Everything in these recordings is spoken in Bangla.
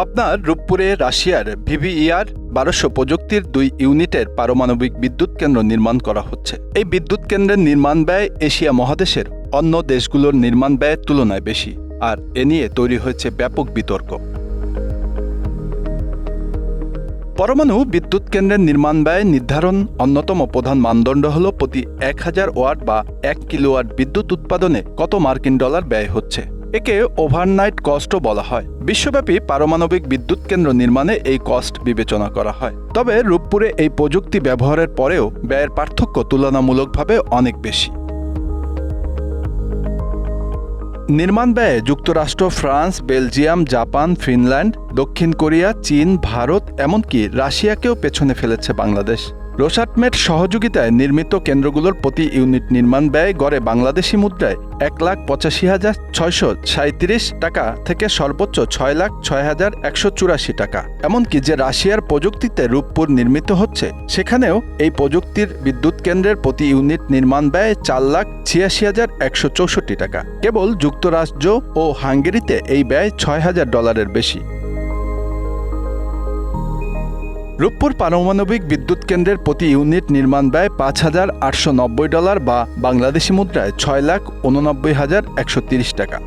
পাবনার রূপপুরে রাশিয়ার ভিভিইআর বারোশো প্রযুক্তির দুই ইউনিটের পারমাণবিক বিদ্যুৎ কেন্দ্র নির্মাণ করা হচ্ছে। এই বিদ্যুৎ কেন্দ্রের নির্মাণ ব্যয় এশিয়া মহাদেশের অন্য দেশগুলোর নির্মাণ ব্যয়ের তুলনায় বেশি, আর এ নিয়ে তৈরি হয়েছে ব্যাপক বিতর্ক। পরমাণু বিদ্যুৎ কেন্দ্রের নির্মাণ ব্যয় নির্ধারণ অন্যতম প্রধান মানদণ্ড হল প্রতি এক হাজার ওয়াট বা এক কিলোওয়াট বিদ্যুৎ উৎপাদনে কত মার্কিন ডলার ব্যয় হচ্ছে। একে ওভারনাইট কস্টও বলা হয়। বিশ্বব্যাপী পারমাণবিক বিদ্যুৎ কেন্দ্র নির্মাণে এই কস্ট বিবেচনা করা হয়। তবে রূপপুরে এই প্রযুক্তি ব্যবহারের পরেও ব্যয়ের পার্থক্য তুলনামূলকভাবে অনেক বেশি। নির্মাণ ব্যয়ে যুক্তরাষ্ট্র, ফ্রান্স, বেলজিয়াম, জাপান, ফিনল্যান্ড, দক্ষিণ কোরিয়া, চীন, ভারত, এমনকি রাশিয়াকেও পেছনে ফেলেছে বাংলাদেশ। রোসাটমেট সহযোগিতায় নির্মিত কেন্দ্রগুলোর প্রতি ইউনিট নির্মাণ ব্যয় গড়ে বাংলাদেশি মুদ্রায় এক লাখ পঁচাশি হাজার ছয়শো সাঁত্রিশ টাকা থেকে সর্বোচ্চ ছয় লাখ ছয় হাজার একশো চুরাশি টাকা। এমনকি যে রাশিয়ার প্রযুক্তিতে রূপপুর নির্মিত হচ্ছে, সেখানেও এই প্রযুক্তির বিদ্যুৎ কেন্দ্রের প্রতি ইউনিট নির্মাণ ব্যয় চার লাখ ছিয়াশি হাজার একশো চৌষট্টি টাকা। কেবল যুক্তরাজ্য ও হাঙ্গেরিতে এই ব্যয় ছয় হাজার ডলারের বেশি। রূপপুর পারমাণবিক বিদ্যুৎ কেন্দ্রের প্রতি ইউনিট নির্মাণ ব্যয় পাঁচ হাজার আটশো নব্বই ডলার বা বাংলাদেশি মুদ্রায় ছয় লাখ উননব্বই হাজার একশো তিরিশ টাকা।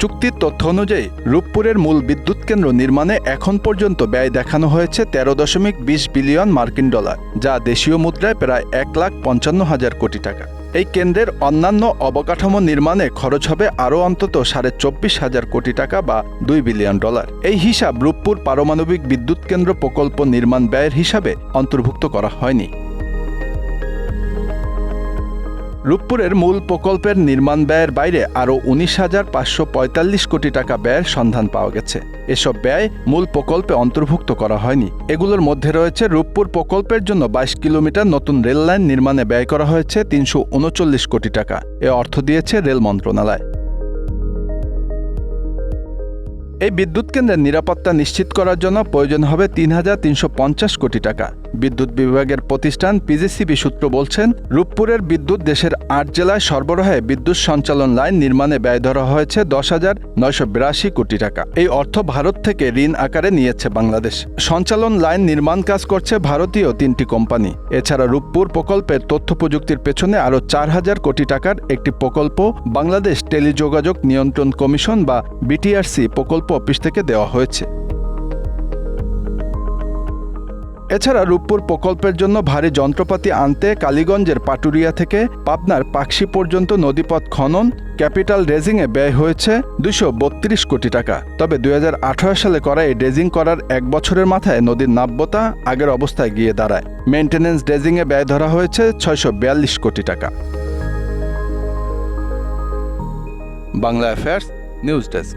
চুক্তির তথ্য অনুযায়ী, রূপপুরের মূল বিদ্যুৎ কেন্দ্র নির্মাণে এখন পর্যন্ত ব্যয় দেখানো হয়েছে তেরো দশমিক বিশ বিলিয়ন মার্কিন ডলার, যা দেশীয় মুদ্রায় প্রায় এক লাখ পঞ্চান্ন হাজার কোটি টাকা। এই কেন্দ্রের অন্যান্য অবকাঠামো নির্মাণে খরচ হবে আরও অন্তত সাড়ে চব্বিশ হাজার কোটি টাকা বা দুই বিলিয়ন ডলার। এই হিসাব রূপপুর পারমাণবিক বিদ্যুৎ কেন্দ্র প্রকল্প নির্মাণ ব্যয়ের হিসাবে অন্তর্ভুক্ত করা হয়নি। রূপপুরের মূল প্রকল্পের নির্মাণ ব্যয়ের বাইরে আরও উনিশ হাজার পাঁচশো পঁয়তাল্লিশ কোটি টাকা ব্যয়ের সন্ধান পাওয়া গেছে। এসব ব্যয় মূল প্রকল্পে অন্তর্ভুক্ত করা হয়নি। এগুলোর মধ্যে রয়েছে রূপপুর প্রকল্পের জন্য বাইশ কিলোমিটার নতুন রেল লাইন নির্মাণে ব্যয় করা হয়েছে তিনশো উনচল্লিশ কোটি টাকা। এ অর্থ দিয়েছে রেল মন্ত্রণালয়। এই বিদ্যুৎ কেন্দ্রের নিরাপত্তা নিশ্চিত করার জন্য প্রয়োজন হবে তিন হাজার তিনশো পঞ্চাশ কোটি টাকা। বিদ্যুৎ বিভাগের প্রতিষ্ঠান পিজিসিবি সূত্র বলছেন, রূপপুরের বিদ্যুৎ দেশের আট জেলায় সরবরাহে বিদ্যুৎ সঞ্চালন লাইন নির্মাণে ব্যয় ধরা হয়েছে দশ হাজার নয়শো বিরাশি কোটি টাকা। এই অর্থ ভারত থেকে ঋণ আকারে নিয়েছে বাংলাদেশ। সঞ্চালন লাইন নির্মাণ কাজ করছে ভারতীয় তিনটি কোম্পানি। এছাড়া রূপপুর প্রকল্পের তথ্য প্রযুক্তির পেছনে আরও চার হাজার কোটি টাকার একটি প্রকল্প বাংলাদেশ টেলিযোগাযোগ নিয়ন্ত্রণ কমিশন বা বিটিআরসি প্রকল্প অফিস থেকে দেওয়া হয়েছে। এছাড়া রূপপুর প্রকল্পের জন্য ভারী যন্ত্রপাতি আনতে কালীগঞ্জের পাটুরিয়া থেকে পাবনার পাকশি পর্যন্ত নদীপথ খনন ক্যাপিটাল রেজিংয়ে ব্যয় হয়েছে দুশো বত্রিশ কোটি টাকা। তবে দুই হাজার আঠারো সালে করা এই ড্রেজিং করার এক বছরের মাথায় নদীর নাব্যতা আগের অবস্থায় গিয়ে দাঁড়ায়। মেনটেন্যান্স ড্রেজিংয়ে ব্যয় ধরা হয়েছে ছয়শো বিয়াল্লিশ কোটি টাকা। Bangla affairs, news desk.